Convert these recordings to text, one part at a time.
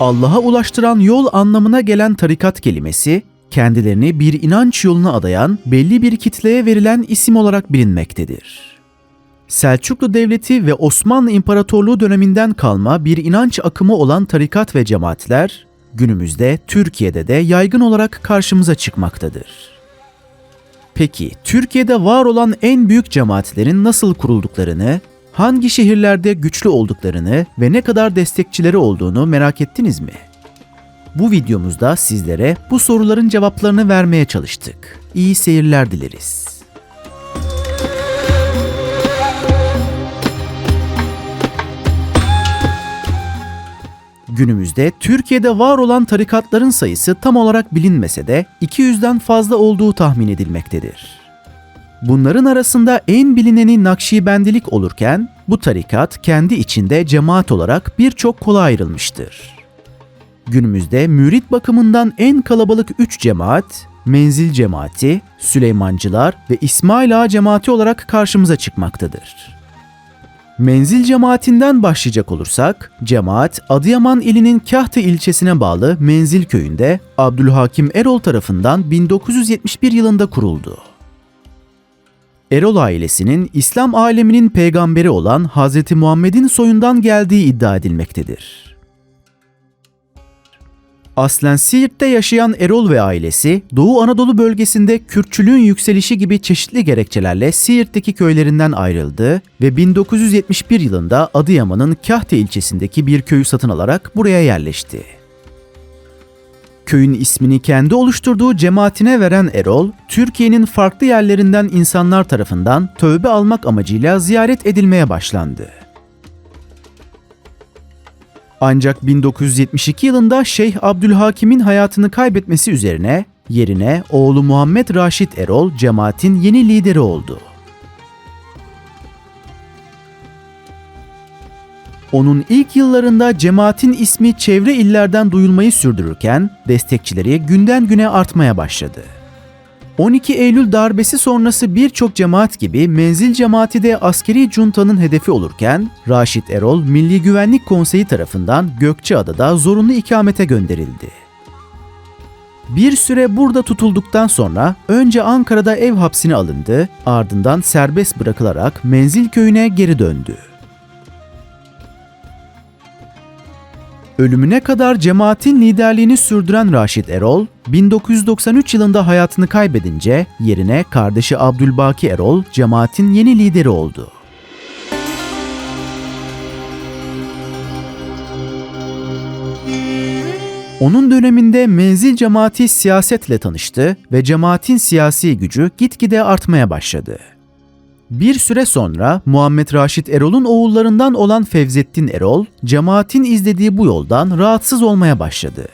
Allah'a ulaştıran yol anlamına gelen tarikat kelimesi, kendilerini bir inanç yoluna adayan belli bir kitleye verilen isim olarak bilinmektedir. Selçuklu Devleti ve Osmanlı İmparatorluğu döneminden kalma bir inanç akımı olan tarikat ve cemaatler, günümüzde Türkiye'de de yaygın olarak karşımıza çıkmaktadır. Peki, Türkiye'de var olan en büyük cemaatlerin nasıl kurulduklarını, hangi şehirlerde güçlü olduklarını ve ne kadar destekçileri olduğunu merak ettiniz mi? Bu videomuzda sizlere bu soruların cevaplarını vermeye çalıştık. İyi seyirler dileriz. Günümüzde Türkiye'de var olan tarikatların sayısı tam olarak bilinmese de 200'den fazla olduğu tahmin edilmektedir. Bunların arasında en bilineni Nakşibendilik olurken bu tarikat kendi içinde cemaat olarak birçok kola ayrılmıştır. Günümüzde mürit bakımından en kalabalık 3 cemaat, Menzil Cemaati, Süleymancılar ve İsmail Ağa Cemaati olarak karşımıza çıkmaktadır. Menzil cemaatinden başlayacak olursak, cemaat Adıyaman ilinin Kahta ilçesine bağlı Menzil köyünde Abdülhakim Erol tarafından 1971 yılında kuruldu. Erol ailesinin İslam aleminin peygamberi olan Hz. Muhammed'in soyundan geldiği iddia edilmektedir. Aslen Siirt'te yaşayan Erol ve ailesi, Doğu Anadolu bölgesinde Kürtçülüğün yükselişi gibi çeşitli gerekçelerle Siirt'teki köylerinden ayrıldı ve 1971 yılında Adıyaman'ın Kahte ilçesindeki bir köyü satın alarak buraya yerleşti. Köyün ismini kendi oluşturduğu cemaatine veren Erol, Türkiye'nin farklı yerlerinden insanlar tarafından tövbe almak amacıyla ziyaret edilmeye başlandı. Ancak 1972 yılında Şeyh Abdülhakim'in hayatını kaybetmesi üzerine yerine oğlu Muhammed Raşit Erol cemaatin yeni lideri oldu. Onun ilk yıllarında cemaatin ismi çevre illerden duyulmayı sürdürürken destekçileri günden güne artmaya başladı. 12 Eylül darbesi sonrası birçok cemaat gibi menzil cemaati de askeri cuntanın hedefi olurken Raşit Erol Milli Güvenlik Konseyi tarafından Gökçeada'da zorunlu ikamete gönderildi. Bir süre burada tutulduktan sonra önce Ankara'da ev hapsine alındı, ardından serbest bırakılarak Menzil köyüne geri döndü. Ölümüne kadar cemaatin liderliğini sürdüren Raşit Erol, 1993 yılında hayatını kaybedince yerine kardeşi Abdülbaki Erol cemaatin yeni lideri oldu. Onun döneminde menzil cemaati siyasetle tanıştı ve cemaatin siyasi gücü gitgide artmaya başladı. Bir süre sonra Muhammed Raşit Erol'un oğullarından olan Fevzettin Erol, cemaatin izlediği bu yoldan rahatsız olmaya başladı.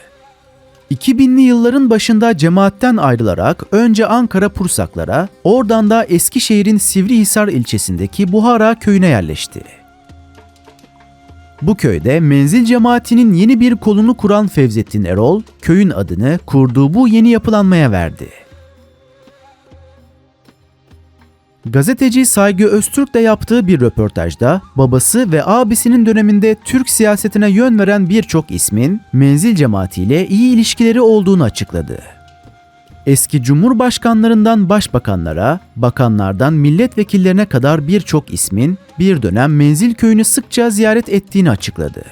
2000'li yılların başında cemaatten ayrılarak önce Ankara Pursaklara, oradan da Eskişehir'in Sivrihisar ilçesindeki Buhara köyüne yerleşti. Bu köyde menzil cemaatinin yeni bir kolunu kuran Fevzettin Erol, köyün adını kurduğu bu yeni yapılanmaya verdi. Gazeteci Saygı Öztürk de yaptığı bir röportajda babası ve abisinin döneminde Türk siyasetine yön veren birçok ismin menzil cemaatiyle iyi ilişkileri olduğunu açıkladı. Eski cumhurbaşkanlarından başbakanlara, bakanlardan milletvekillerine kadar birçok ismin bir dönem menzil köyünü sıkça ziyaret ettiğini açıkladı.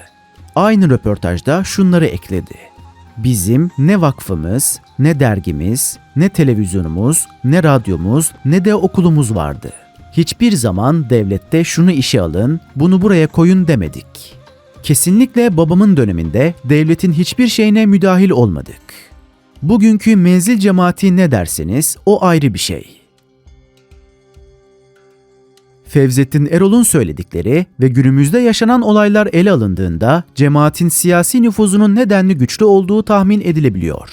Aynı röportajda şunları ekledi. Bizim ne vakfımız, ne dergimiz, ne televizyonumuz, ne radyomuz, ne de okulumuz vardı. Hiçbir zaman devlette şunu işe alın, bunu buraya koyun demedik. Kesinlikle babamın döneminde devletin hiçbir şeyine müdahil olmadık. Bugünkü menzil cemaati ne derseniz o ayrı bir şey. Fevzettin Erol'un söyledikleri ve günümüzde yaşanan olaylar ele alındığında cemaatin siyasi nüfuzunun nedenli güçlü olduğu tahmin edilebiliyor.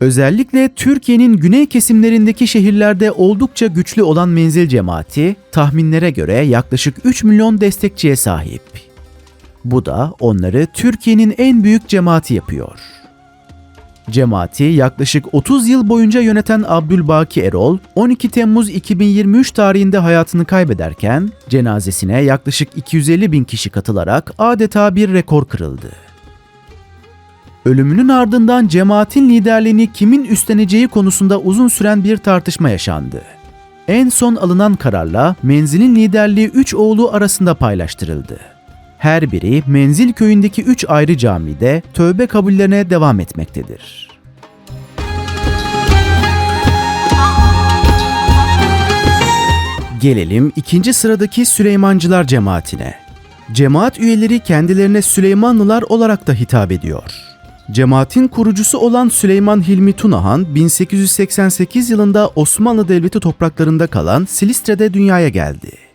Özellikle Türkiye'nin güney kesimlerindeki şehirlerde oldukça güçlü olan menzil cemaati tahminlere göre yaklaşık 3 milyon destekçiye sahip. Bu da onları Türkiye'nin en büyük cemaati yapıyor. Cemaati yaklaşık 30 yıl boyunca yöneten Abdülbaki Erol, 12 Temmuz 2023 tarihinde hayatını kaybederken cenazesine yaklaşık 250 bin kişi katılarak adeta bir rekor kırıldı. Ölümünün ardından cemaatin liderliğini kimin üstleneceği konusunda uzun süren bir tartışma yaşandı. En son alınan kararla menzilin liderliği 3 oğlu arasında paylaştırıldı. Her biri Menzil köyündeki 3 ayrı camide tövbe kabullerine devam etmektedir. Gelelim ikinci sıradaki Süleymancılar cemaatine. Cemaat üyeleri kendilerine Süleymanlılar olarak da hitap ediyor. Cemaatin kurucusu olan Süleyman Hilmi Tunahan 1888 yılında Osmanlı Devleti topraklarında kalan Silistre'de dünyaya geldi.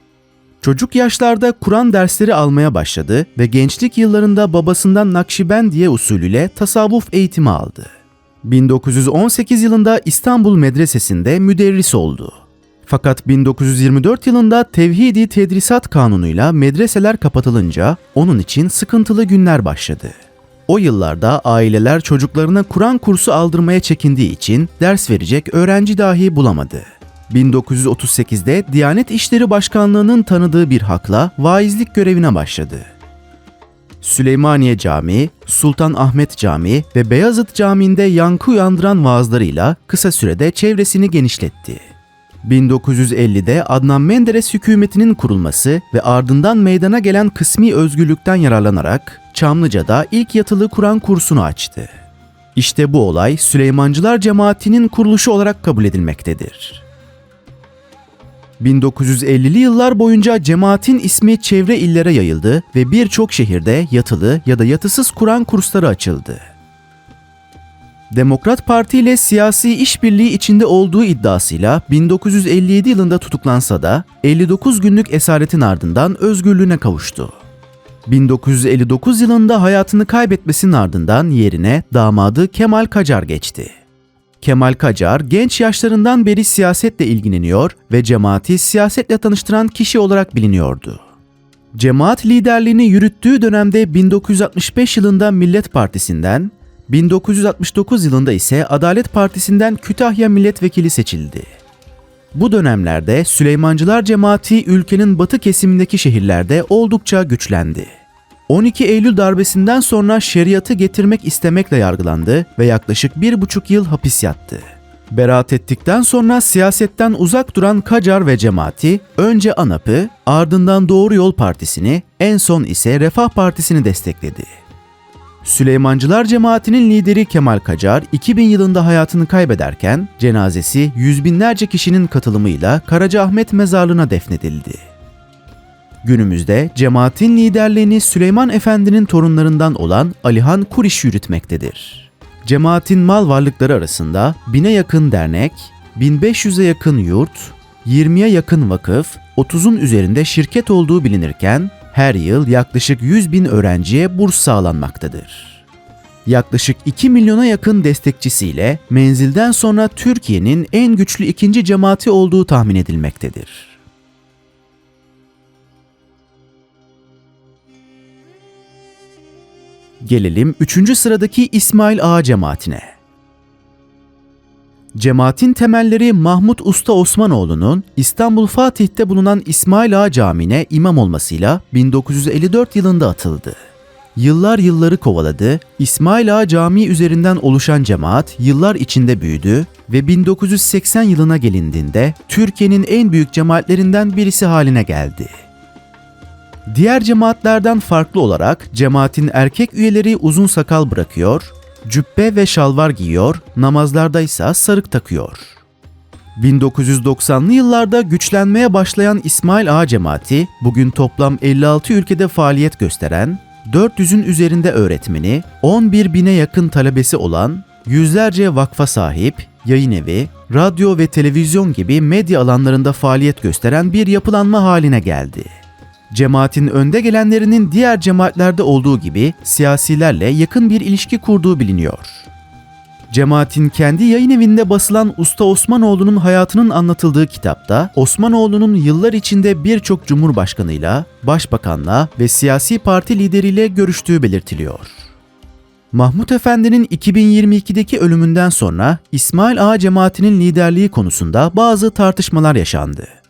Çocuk yaşlarda Kur'an dersleri almaya başladı ve gençlik yıllarında babasından Nakşibendiye usulüyle tasavvuf eğitimi aldı. 1918 yılında İstanbul Medresesi'nde müderris oldu. Fakat 1924 yılında Tevhidi Tedrisat Kanunu'yla medreseler kapatılınca onun için sıkıntılı günler başladı. O yıllarda aileler çocuklarına Kur'an kursu aldırmaya çekindiği için ders verecek öğrenci dahi bulamadı. 1938'de Diyanet İşleri Başkanlığı'nın tanıdığı bir hakla vaizlik görevine başladı. Süleymaniye Camii, Sultan Ahmet Camii ve Beyazıt Camii'nde yankı uyandıran vaazlarıyla kısa sürede çevresini genişletti. 1950'de Adnan Menderes hükümetinin kurulması ve ardından meydana gelen kısmi özgürlükten yararlanarak Çamlıca'da ilk yatılı Kur'an kursunu açtı. İşte bu olay Süleymancılar cemaatinin kuruluşu olarak kabul edilmektedir. 1950'li yıllar boyunca cemaatin ismi çevre illere yayıldı ve birçok şehirde yatılı ya da yatısız Kur'an kursları açıldı. Demokrat Parti ile siyasi işbirliği içinde olduğu iddiasıyla 1957 yılında tutuklansa da 59 günlük esaretin ardından özgürlüğüne kavuştu. 1959 yılında hayatını kaybetmesinin ardından yerine damadı Kemal Kacar geçti. Kemal Kacar genç yaşlarından beri siyasetle ilgileniyor ve cemaati siyasetle tanıştıran kişi olarak biliniyordu. Cemaat liderliğini yürüttüğü dönemde 1965 yılında Millet Partisi'nden, 1969 yılında ise Adalet Partisi'nden Kütahya milletvekili seçildi. Bu dönemlerde Süleymancılar cemaati ülkenin batı kesimindeki şehirlerde oldukça güçlendi. 12 Eylül darbesinden sonra şeriatı getirmek istemekle yargılandı ve yaklaşık bir buçuk yıl hapis yattı. Beraat ettikten sonra siyasetten uzak duran Kacar ve cemaati önce ANAP'ı, ardından Doğru Yol Partisi'ni, en son ise Refah Partisi'ni destekledi. Süleymancılar cemaatinin lideri Kemal Kacar 2000 yılında hayatını kaybederken cenazesi yüz binlerce kişinin katılımıyla Karacaahmet mezarlığına defnedildi. Günümüzde cemaatin liderliğini Süleyman Efendi'nin torunlarından olan Alihan Kuriş yürütmektedir. Cemaatin mal varlıkları arasında bine yakın dernek, 1500'e yakın yurt, 20'ye yakın vakıf, 30'un üzerinde şirket olduğu bilinirken her yıl yaklaşık 100 bin öğrenciye burs sağlanmaktadır. Yaklaşık 2 milyona yakın destekçisiyle menzilden sonra Türkiye'nin en güçlü ikinci cemaati olduğu tahmin edilmektedir. Gelelim 3. sıradaki İsmail Ağa cemaatine. Cemaatin temelleri Mahmut Usta Osmanoğlu'nun İstanbul Fatih'te bulunan İsmail Ağa Camii'ne imam olmasıyla 1954 yılında atıldı. Yıllar yılları kovaladı, İsmail Ağa Camii üzerinden oluşan cemaat yıllar içinde büyüdü ve 1980 yılına gelindiğinde Türkiye'nin en büyük cemaatlerinden birisi haline geldi. Diğer cemaatlerden farklı olarak cemaatin erkek üyeleri uzun sakal bırakıyor, cübbe ve şalvar giyiyor, namazlarda ise sarık takıyor. 1990'lı yıllarda güçlenmeye başlayan İsmail Ağa cemaati bugün toplam 56 ülkede faaliyet gösteren, 400'ün üzerinde öğretmeni, 11 bine yakın talebesi olan, yüzlerce vakfa sahip, yayın evi, radyo ve televizyon gibi medya alanlarında faaliyet gösteren bir yapılanma haline geldi. Cemaatin önde gelenlerinin diğer cemaatlerde olduğu gibi siyasilerle yakın bir ilişki kurduğu biliniyor. Cemaatin kendi yayın evinde basılan Usta Osmanoğlu'nun hayatının anlatıldığı kitapta Osmanoğlu'nun yıllar içinde birçok cumhurbaşkanıyla, başbakanla ve siyasi parti lideriyle görüştüğü belirtiliyor. Mahmut Efendi'nin 2022'deki ölümünden sonra İsmail Ağa cemaatinin liderliği konusunda bazı tartışmalar yaşandı.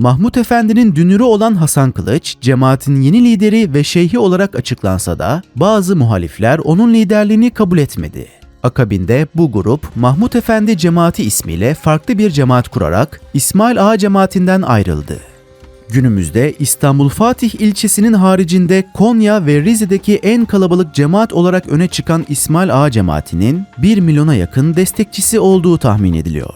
Mahmut Efendi'nin dünürü olan Hasan Kılıç, cemaatin yeni lideri ve şeyhi olarak açıklansa da bazı muhalifler onun liderliğini kabul etmedi. Akabinde bu grup Mahmut Efendi Cemaati ismiyle farklı bir cemaat kurarak İsmail Ağa cemaatinden ayrıldı. Günümüzde İstanbul Fatih ilçesinin haricinde Konya ve Rize'deki en kalabalık cemaat olarak öne çıkan İsmail Ağa cemaatinin 1 milyona yakın destekçisi olduğu tahmin ediliyor.